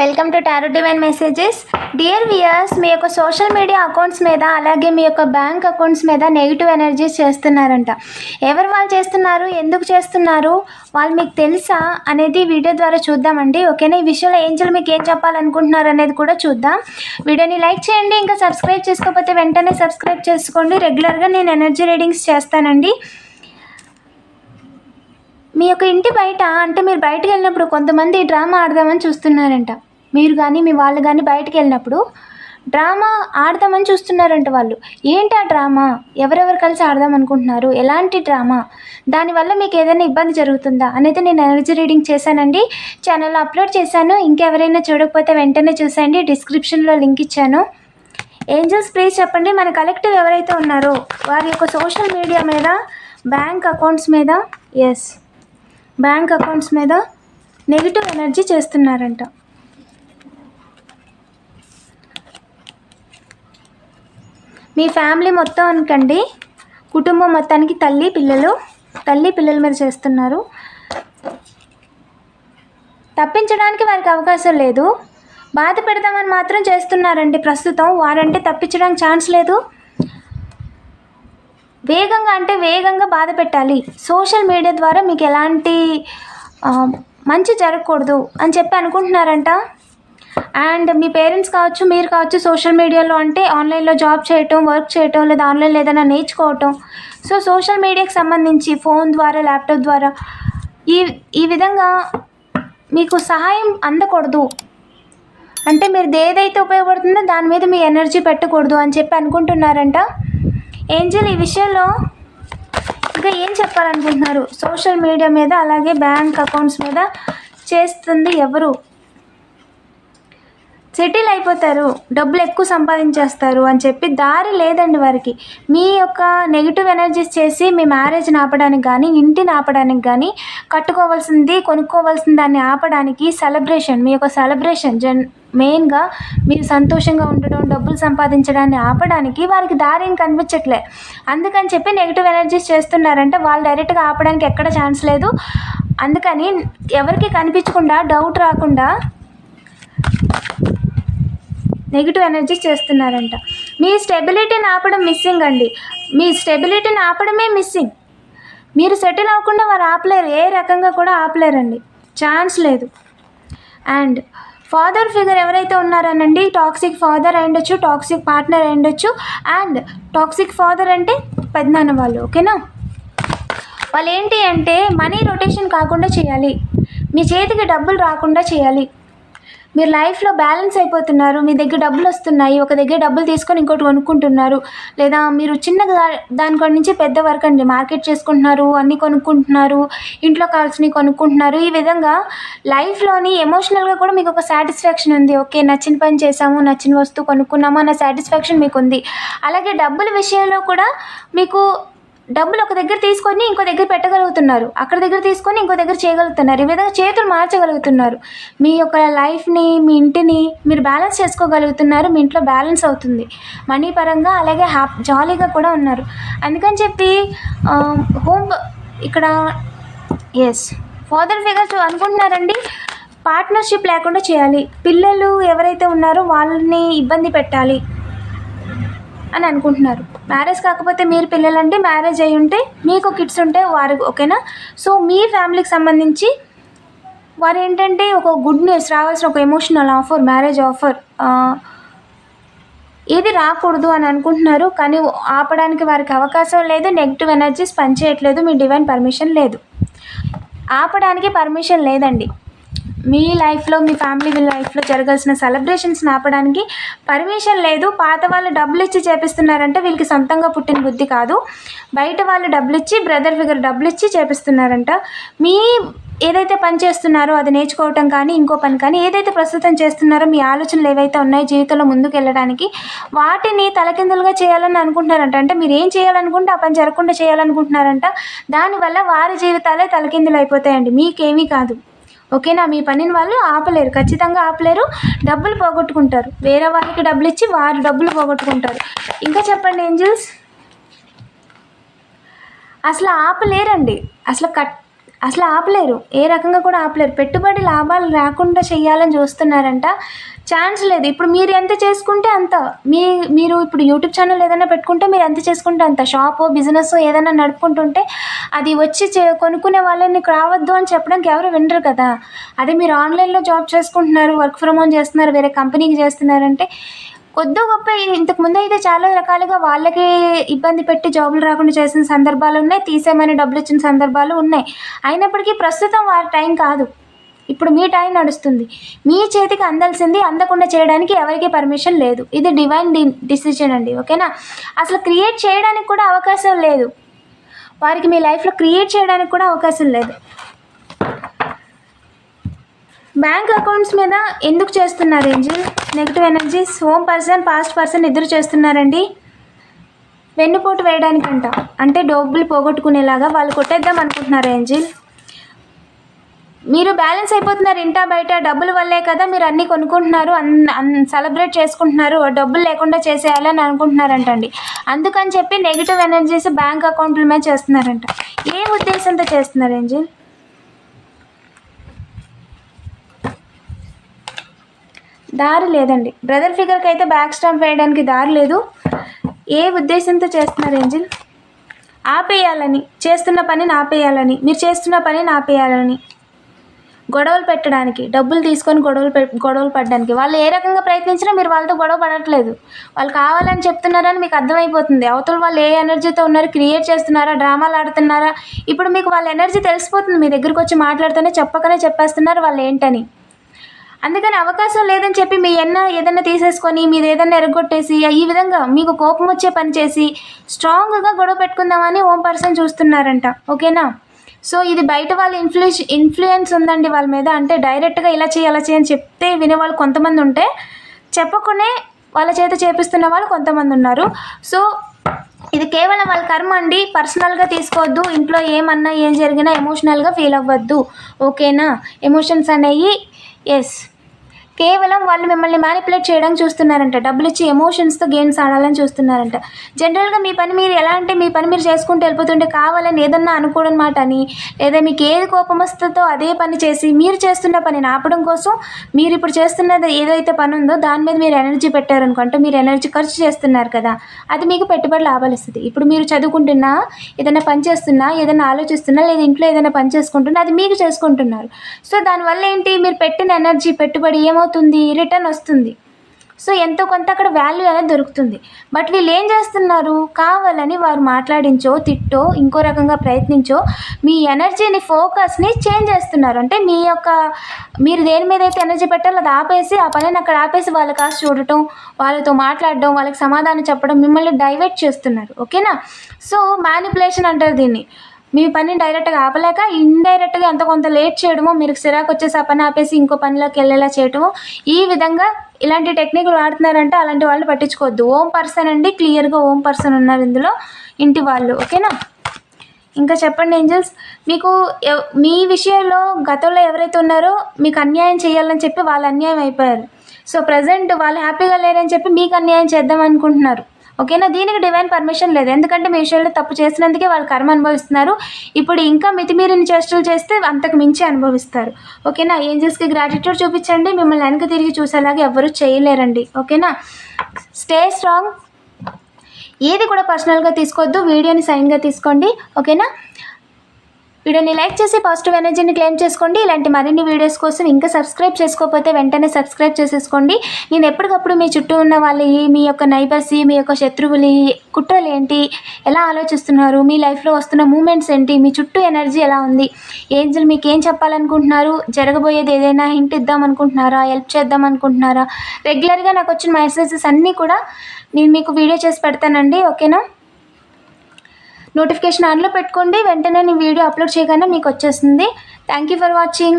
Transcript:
Welcome to tarot divine messages dear viewers మీ యొక్క social media accounts మీద అలాగే మీ యొక్క బ్యాంక్ అకౌంట్స్ మీద నెగిటివ్ ఎనర్జీస్ చేస్తున్నారంట. ఎవరు వాళ్ళు చేస్తున్నారు? ఎందుకు చేస్తున్నారు? వాళ్ళు మీకు తెలుసా? అనేది వీడియో ద్వారా చూద్దామండి. ఓకేనా ఈ విషయంలో ఏంజల్ మీకు ఏం చెప్పాలనుకుంటున్నారు అనేది కూడా చూద్దాం. వీడియోని లైక్ చేయండి. ఇంకా సబ్స్క్రైబ్ చేసుకోకపోతే వెంటనే సబ్స్క్రైబ్ చేసుకోండి. రెగ్యులర్గా నేను ఎనర్జీ రీడింగ్స్ చేస్తానండి. మీ యొక్క ఇంటి బయట అంటే మీరు బయటకు వెళ్ళినప్పుడు కొంతమంది డ్రామా ఆడదామని చూస్తున్నారంట. మీరు కానీ మీ వాళ్ళు కానీ బయటకు వెళ్ళినప్పుడు డ్రామా ఆడదామని చూస్తున్నారంట వాళ్ళు. ఏంటి ఆ డ్రామా? ఎవరెవరు కలిసి ఆడదాం అనుకుంటున్నారు? ఎలాంటి డ్రామా? దానివల్ల మీకు ఏదైనా ఇబ్బంది జరుగుతుందా? అనేది నేను ఎనర్జీ రీడింగ్ చేశానండి. ఛానల్లో అప్లోడ్ చేశాను. ఇంకెవరైనా చూడకపోతే వెంటనే చూసేయండి. డిస్క్రిప్షన్లో లింక్ ఇచ్చాను. ఏంజల్స్ ప్లీజ్ చెప్పండి. మన కలెక్టివ్ ఎవరైతే ఉన్నారో వారి యొక్క సోషల్ మీడియా మీద బ్యాంక్ అకౌంట్స్ మీద ఎస్ బ్యాంక్ అకౌంట్స్ మీద నెగిటివ్ ఎనర్జీ చేస్తున్నారంట. మీ ఫ్యామిలీ మొత్తం అనుకండి కుటుంబం మొత్తానికి తల్లి పిల్లలు తల్లి పిల్లల మీద చేస్తున్నారు. తప్పించడానికి వారికి అవకాశం లేదు. బాధ పెడదామని మాత్రం చేస్తున్నారండి ప్రస్తుతం. వారంటే తప్పించడానికి ఛాన్స్ లేదు. వేగంగా అంటే వేగంగా బాధ పెట్టాలి. సోషల్ మీడియా ద్వారా మీకు ఎలాంటి మంచి జరగకూడదు అని చెప్పి అనుకుంటున్నారంట. అండ్ మీ పేరెంట్స్ కావచ్చు మీరు కావచ్చు సోషల్ మీడియాలో అంటే ఆన్లైన్లో జాబ్ చేయటం వర్క్ చేయటం లేదా ఆన్లైన్లో ఏదైనా నేర్చుకోవటం. సో సోషల్ మీడియాకి సంబంధించి ఫోన్ ద్వారా ల్యాప్టాప్ ద్వారా ఈ ఈ విధంగా మీకు సహాయం అందకూడదు. అంటే మీరు ఏదైతే ఉపయోగపడుతుందో దాని మీద మీ ఎనర్జీ పెట్టకూడదు అని చెప్పి అనుకుంటున్నారంట. ఏంజల్ ఈ విషయంలో ఇంకా ఏం చెప్పాలనుకుంటున్నారు? సోషల్ మీడియా మీద అలాగే బ్యాంక్ అకౌంట్స్ మీద చేస్తుంది ఎవరు? సెటిల్ అయిపోతారు. డబ్బులు ఎక్కువ సంపాదించేస్తారు అని చెప్పి దారి లేదండి వారికి. మీ యొక్క నెగిటివ్ ఎనర్జీస్ చేసి మీ మ్యారేజ్ని ఆపడానికి కానీ ఇంటిని ఆపడానికి కానీ కట్టుకోవాల్సింది కొనుక్కోవాల్సిన దాన్ని ఆపడానికి సెలబ్రేషన్ మీ యొక్క సెలబ్రేషన్ జన్ మెయిన్గా మీరు సంతోషంగా ఉండడం డబ్బులు సంపాదించడాన్ని ఆపడానికి వారికి దారి ఏం కనిపించట్లే. అందుకని చెప్పి నెగిటివ్ ఎనర్జీస్ చేస్తున్నారంటే వాళ్ళు డైరెక్ట్గా ఆపడానికి ఎక్కడ ఛాన్స్ లేదు. అందుకని ఎవరికి కనిపించకుండా డౌట్ రాకుండా నెగిటివ్ ఎనర్జీ చేస్తున్నారంట. మీ స్టెబిలిటీని ఆపడం మిస్సింగ్ అండి. మీ స్టెబిలిటీని ఆపడమే మిస్సింగ్. మీరు సెటిల్ అవ్వకుండా వారు ఆపలేరు. ఏ రకంగా కూడా ఆపలేరండి. ఛాన్స్ లేదు. అండ్ ఫాదర్ ఫిగర్ ఎవరైతే ఉన్నారనండి టాక్సిక్ ఫాదర్ అయి టాక్సిక్ పార్ట్నర్ అయి అండ్ టాక్సిక్ ఫాదర్ అంటే పెద్దనాన్న వాళ్ళు ఓకేనా? వాళ్ళు ఏంటి అంటే మనీ రొటేషన్ కాకుండా చేయాలి. మీ చేతికి డబ్బులు రాకుండా చేయాలి. మీరు లైఫ్లో బ్యాలెన్స్ అయిపోతున్నారు మీ దగ్గర డబ్బులు వస్తున్నాయి ఒక దగ్గర డబ్బులు తీసుకొని ఇంకోటి కొనుక్కుంటున్నారు లేదా మీరు చిన్నగా దానికోటి నుంచి పెద్ద వరకు అండి మార్కెట్ చేసుకుంటున్నారు అన్నీ కొనుక్కుంటున్నారు ఇంట్లో కావాల్సినవి కొనుక్కుంటున్నారు ఈ విధంగా లైఫ్లోని ఎమోషనల్గా కూడా మీకు ఒక సాటిస్ఫాక్షన్ ఉంది. ఓకే నచ్చిన పని చేసాము నచ్చిన వస్తువు కొనుక్కున్నాము అన్న సాటిస్ఫాక్షన్ మీకు ఉంది. అలాగే డబ్బుల విషయంలో కూడా మీకు డబ్బులు ఒక దగ్గర తీసుకొని ఇంకో దగ్గర పెట్టగలుగుతున్నారు. అక్కడ దగ్గర తీసుకొని ఇంకో దగ్గర చేయగలుగుతున్నారు. ఈ విధంగా చేతులు మార్చగలుగుతున్నారు. మీ యొక్క లైఫ్ని మీ ఇంటిని మీరు బ్యాలెన్స్ చేసుకోగలుగుతున్నారు. మీ ఇంట్లో బ్యాలెన్స్ అవుతుంది. మనీ పరంగా అలాగే హ్యాప్ జాలీగా కూడా ఉన్నారు. అందుకని చెప్పి హోమ్ ఇక్కడ ఎస్ ఫాదర్ ఫిగర్స్ అనుకుంటున్నారండి. పార్ట్నర్షిప్ లేకుండా చేయాలి. పిల్లలు ఎవరైతే ఉన్నారో వాళ్ళని ఇబ్బంది పెట్టాలి. అని అనుకుంటున్నారు. మ్యారేజ్ కాకపోతే మీరు పిల్లలంటే మ్యారేజ్ అయి ఉంటే మీకు కిడ్స్ ఉంటే వారు ఓకేనా? సో మీ ఫ్యామిలీకి సంబంధించి వారు ఏంటంటే ఒక గుడ్ న్యూస్ రావాల్సిన ఒక ఎమోషనల్ ఆఫర్ మ్యారేజ్ ఆఫర్ ఏది రాకూడదు అని అనుకుంటున్నారు. కానీ ఆపడానికి వారికి అవకాశం లేదు నెగిటివ్ ఎనర్జీస్ పనిచేయట్లేదు మీ డివైన్ పర్మిషన్ లేదు. ఆపడానికి పర్మిషన్ లేదండి. మీ లైఫ్లో మీ ఫ్యామిలీ లైఫ్లో జరగాల్సిన సెలబ్రేషన్స్ ఆపడానికి పర్మిషన్ లేదు. పాత వాళ్ళు డబ్బులు ఇచ్చి చేపిస్తున్నారంటే వీళ్ళకి సొంతంగా పుట్టిన బుద్ధి కాదు. బయట వాళ్ళు డబ్బులు ఇచ్చి బ్రదర్ ఫిగర్ డబ్బులు ఇచ్చి చేపిస్తున్నారంట. మీ ఏదైతే పని చేస్తున్నారో అది నేర్చుకోవటం కానీ ఇంకో పని కానీ ఏదైతే ప్రస్తుతం చేస్తున్నారో మీ ఆలోచనలు ఏవైతే ఉన్నాయో జీవితంలో ముందుకు వెళ్ళడానికి వాటిని తలకిందులుగా చేయాలని అనుకుంటున్నారంట. అంటే మీరు ఏం చేయాలనుకుంటే ఆ పని జరగకుండా చేయాలనుకుంటున్నారంట. దానివల్ల వారి జీవితాలే తలకిందులు అయిపోతాయండి మీకేమీ కాదు. ఓకేనా? మీ పనిని వాళ్ళు ఆపలేరు. ఖచ్చితంగా ఆపలేరు. డబ్బులు పోగొట్టుకుంటారు. వేరే వాళ్ళకి డబ్బులు ఇచ్చి వారు డబ్బులు పోగొట్టుకుంటారు. ఇంకా చెప్పండి ఏంజల్స్? అసలు ఆపలేరండి. అసలు కట్ అసలు ఆపలేరు. ఏ రకంగా కూడా ఆపలేరు. పెట్టుబడి లాభాలు రాకుండా చేయాలని చూస్తున్నారంట. ఛాన్స్ లేదు. ఇప్పుడు మీరు ఎంత చేసుకుంటే అంత. మీ మీరు ఇప్పుడు యూట్యూబ్ ఛానల్ ఏదైనా పెట్టుకుంటే మీరు ఎంత చేసుకుంటే అంత. షాపు బిజినెస్ ఏదైనా నడుపుకుంటుంటే అది వచ్చి చే కొనుక్కునే వాళ్ళని రావద్దు అని చెప్పడానికి ఎవరు వినరు కదా. అదే మీరు ఆన్లైన్లో జాబ్ చేసుకుంటున్నారు వర్క్ ఫ్రమ్ హోమ్ చేస్తున్నారు వేరే కంపెనీకి చేస్తున్నారంటే కొద్దో గొప్ప ఇంతకు ముందు అయితే చాలా రకాలుగా వాళ్ళకి ఇబ్బంది పెట్టి జాబులు రాకుండా చేసిన సందర్భాలు ఉన్నాయి తీసేయమని డబ్బులు ఇచ్చిన సందర్భాలు ఉన్నాయి. అయినప్పటికీ ప్రస్తుతం వారి టైం కాదు. ఇప్పుడు మీ టైం నడుస్తుంది. మీ చేతికి అందాల్సింది అందకుండా చేయడానికి ఎవరికి పర్మిషన్ లేదు. ఇది డివైన్ డి డిసిజన్ అండి ఓకేనా? అసలు క్రియేట్ చేయడానికి కూడా అవకాశం లేదు. వారికి మీ లైఫ్లో క్రియేట్ చేయడానికి కూడా అవకాశం లేదు. బ్యాంక్ అకౌంట్స్ మీద ఎందుకు చేస్తున్నారు angel negative energies home person past person ఇద్దరు చేస్తున్నారండి. వెన్నుపోటు వేయడానికంట. అంటే డబ్బులు పోగొట్టుకునేలాగా వాళ్ళు కొట్టేద్దాం అనుకుంటున్నారు ఏంజిల్ మీరు బ్యాలెన్స్ అయిపోతున్నారు ఇంటా బయట డబ్బుల వల్లే కదా మీరు అన్నీ కొనుక్కుంటున్నారు అన్ అన్ సెలబ్రేట్ చేసుకుంటున్నారు డబ్బులు లేకుండా చేసేయాలని అనుకుంటున్నారంటండి. అందుకని చెప్పి నెగిటివ్ ఎనర్జీస్ బ్యాంక్ అకౌంట్ల మీద చేస్తున్నారంట. ఏ ఉద్దేశంతో చేస్తున్నారు ఏంజిల్? దారి లేదండి. బ్రదర్ ఫిగర్కి అయితే బ్యాక్ స్టాంప్ వేయడానికి దారి లేదు. ఏ ఉద్దేశంతో చేస్తున్నారు ఏంజిల్? ఆపేయాలని చేస్తున్న పనిని ఆపేయాలని మీరు చేస్తున్న పనిని ఆపేయాలని. గొడవలు పెట్టడానికి డబ్బులు తీసుకొని గొడవలు పె గొడవలు పడడానికి వాళ్ళు ఏ రకంగా ప్రయత్నించినా మీరు వాళ్ళతో గొడవ పడట్లేదు. వాళ్ళు కావాలని చెప్తున్నారని మీకు అర్థమైపోతుంది. అవతల వాళ్ళు ఏ ఎనర్జీతో ఉన్నారు క్రియేట్ చేస్తున్నారా డ్రామాలు ఆడుతున్నారా? ఇప్పుడు మీకు వాళ్ళ ఎనర్జీ తెలిసిపోతుంది. మీ దగ్గరకు వచ్చి మాట్లాడుతూనే చెప్పకనే చెప్పేస్తున్నారు వాళ్ళు ఏంటని. అందుకని అవకాశం లేదని చెప్పి మీ ఎన్న ఏదైనా తీసేసుకొని మీరు ఏదైనా ఎరగొట్టేసి ఈ విధంగా మీకు కోపం వచ్చే పని చేసి స్ట్రాంగ్గా గొడవ పెట్టుకుందామని ఓం పర్సన్ చూస్తున్నారంట. ఓకేనా? సో ఇది బయట వాళ్ళ ఇన్ఫ్లుయెన్స్ ఇన్ఫ్లుయెన్స్ ఉందండి వాళ్ళ మీద. అంటే డైరెక్ట్గా ఇలా చేయి అలా చేయని చెప్తే వినేవాళ్ళు కొంతమంది ఉంటే చెప్పకునే వాళ్ళ చేత చేపిస్తున్న వాళ్ళు కొంతమంది ఉన్నారు. సో ఇది కేవలం వాళ్ళ కర్మ అండి. పర్సనల్గా తీసుకోవద్దు. ఇంట్లో ఏమన్నా ఏం జరిగినా ఎమోషనల్గా ఫీల్ అవ్వద్దు. ఓకేనా ఎమోషన్స్ అనేవి ఎస్ కేవలం వాళ్ళు మిమ్మల్ని మ్యానిపులేట్ చేయడం చూస్తున్నారంట. డబ్బులు ఇచ్చి ఎమోషన్స్తో గేమ్స్ ఆడాలని చూస్తున్నారంట. జనరల్గా మీ పని మీరు ఎలా అంటే మీ పని మీరు చేసుకుంటూ వెళ్ళిపోతుంటే కావాలని ఏదన్నా అనుకోవడం మాట అని లేదా మీకు ఏది కోపం వస్తుందో అదే పని చేసి మీరు చేస్తున్న పనిని ఆపడం కోసం మీరు ఇప్పుడు చేస్తున్నది ఏదైతే పని ఉందో దాని మీద మీరు ఎనర్జీ పెట్టారనుకుంటే మీరు ఎనర్జీ ఖర్చు చేస్తున్నారు కదా అది మీకు పెట్టుబడి లాభాలు ఇస్తుంది. ఇప్పుడు మీరు చదువుకుంటున్నా ఏదైనా పని చేస్తున్నా ఏదైనా ఆలోచిస్తున్నా లేదా ఇంట్లో ఏదైనా పని చేసుకుంటున్నా అది మీకు చేసుకుంటున్నారు. సో దానివల్ల ఏంటి? మీరు పెట్టిన ఎనర్జీ పెట్టుబడి ఏమవుతుంది? రిటర్న్ వస్తుంది. సో ఎంతో కొంత అక్కడ వాల్యూ అనేది దొరుకుతుంది. బట్ వీళ్ళు ఏం చేస్తున్నారు? కావాలని వారు మాట్లాడించో తిట్టో ఇంకో రకంగా ప్రయత్నించో మీ ఎనర్జీని ఫోకస్ని చేంజ్ చేస్తున్నారు. అంటే మీ యొక్క మీరు దేని మీద అయితే ఎనర్జీ పెట్టాలో అది ఆపేసి ఆ పనిని అక్కడ ఆపేసి వాళ్ళ కాస్త చూడటం వాళ్ళతో మాట్లాడడం వాళ్ళకి సమాధానం చెప్పడం మిమ్మల్ని డైవర్ట్ చేస్తున్నారు. ఓకేనా సో మ్యానిపులేషన్ అంటారు దీన్ని. మీ పని డైరెక్ట్గా ఆపలేక ఇండైరెక్ట్గా ఎంత కొంత లేట్ చేయడము మీరు సిరాకు వచ్చేసి ఆ పని ఆపేసి ఇంకో పనిలోకి వెళ్ళేలా చేయటము ఈ విధంగా ఇలాంటి టెక్నిక్లు వాడుతున్నారంటే అలాంటి వాళ్ళు పట్టించుకోవద్దు. ఓం పర్సన్ అండి క్లియర్గా ఓం పర్సన్ ఉన్నారు ఇందులో ఇంటి వాళ్ళు ఓకేనా? ఇంకా చెప్పండి ఏంజల్స్ మీకు ఎవ్- మీ విషయంలో గతంలో ఎవరైతే ఉన్నారో మీకు అన్యాయం చేయాలని చెప్పి వాళ్ళు అన్యాయం అయిపోయారు. సో ప్రజెంట్ వాళ్ళు హ్యాపీగా లేరని చెప్పి మీకు అన్యాయం చేద్దాం అనుకుంటున్నారు. ఓకేనా? దీనికి డివైన్ పర్మిషన్ లేదు. ఎందుకంటే మీ విషయంలో తప్పు చేసినందుకే వాళ్ళు కర్మ అనుభవిస్తున్నారు. ఇప్పుడు ఇంకా మితిమీరిన చేష్టలు చేస్తే అంతకు మించి అనుభవిస్తారు. ఓకేనా? ఏంజల్స్కి గ్రాటిట్యూడ్ చూపించండి. మిమ్మల్ని వెనక తిరిగి చూసేలాగా ఎవ్వరూ చేయలేరండి. ఓకేనా? స్టే స్ట్రాంగ్ ఏది కూడా పర్సనల్గా తీసుకోవద్దు. వీడియోని సైన్గా తీసుకోండి. ఓకేనా? వీడియోని లైక్ చేసి పాజిటివ్ ఎనర్జీని క్లెయిమ్ చేసుకోండి. ఇలాంటి మరిన్ని వీడియోస్ కోసం ఇంకా సబ్స్క్రైబ్ చేసుకోకపోతే వెంటనే సబ్స్క్రైబ్ చేసేసుకోండి. నేను ఎప్పటికప్పుడు మీ చుట్టూ ఉన్న వాళ్ళ మీ యొక్క నైబర్స్ మీ యొక్క శత్రువులు కుట్రలు ఏంటి ఎలా ఆలోచిస్తున్నారు మీ లైఫ్లో వస్తున్న మూమెంట్స్ ఏంటి మీ చుట్టూ ఎనర్జీ ఎలా ఉంది ఏంజల్ మీకు ఏం చెప్పాలనుకుంటున్నారు జరగబోయేది ఏదైనా హింట్ ఇద్దాం అనుకుంటున్నారా హెల్ప్ చేద్దాం అనుకుంటున్నారా రెగ్యులర్గా నాకు వచ్చిన మెసేజెస్ అన్నీ కూడా నేను మీకు వీడియో చేసి పెడతానండి. ఓకేనా? నోటిఫికేషన్ ఆన్లో పెట్టుకోండి. వెంటనే నేను వీడియో అప్లోడ్ చేయగానే మీకు వచ్చేస్తుంది. Thank you for watching